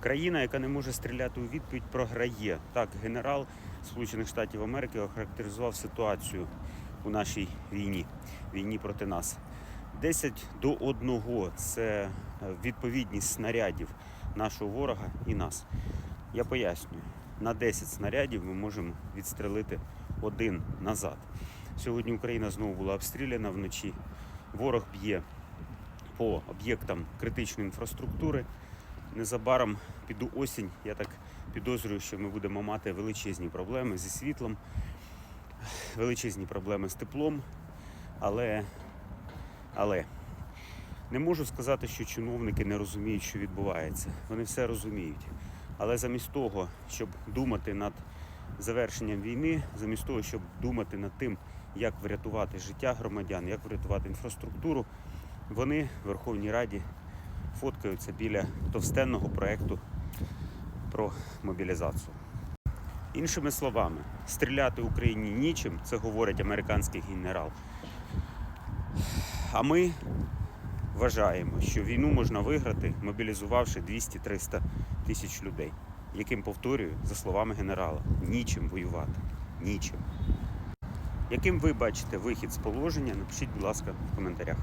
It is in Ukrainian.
Країна, яка не може стріляти у відповідь, програє. Так, генерал Сполучених Штатів Америки охарактеризував ситуацію у нашій війні, війні проти нас. 10 до 1 – це е, відповідність снарядів нашого ворога і нас. Я пояснюю, на 10 снарядів ми можемо відстрелити один назад. Сьогодні Україна знову була обстріляна вночі. Ворог б'є по об'єктам критичної інфраструктури. Незабаром піду осінь. Я так підозрюю, що ми будемо мати величезні проблеми зі світлом, величезні проблеми з теплом. Але, але не можу сказати, що чиновники не розуміють, що відбувається. Вони все розуміють. Але замість того, щоб думати над завершенням війни, замість того, щоб думати над тим, як врятувати життя громадян, як врятувати інфраструктуру, вони в Верховній Раді фоткаються біля товстенного проекту про мобілізацію. Іншими словами, стріляти Україні нічим, це говорить американський генерал. А ми вважаємо, що війну можна виграти, мобілізувавши 200-300 тисяч людей, яким повторюю, за словами генерала, нічим воювати. Нічим. Яким ви бачите вихід з положення, напишіть, будь ласка, в коментарях.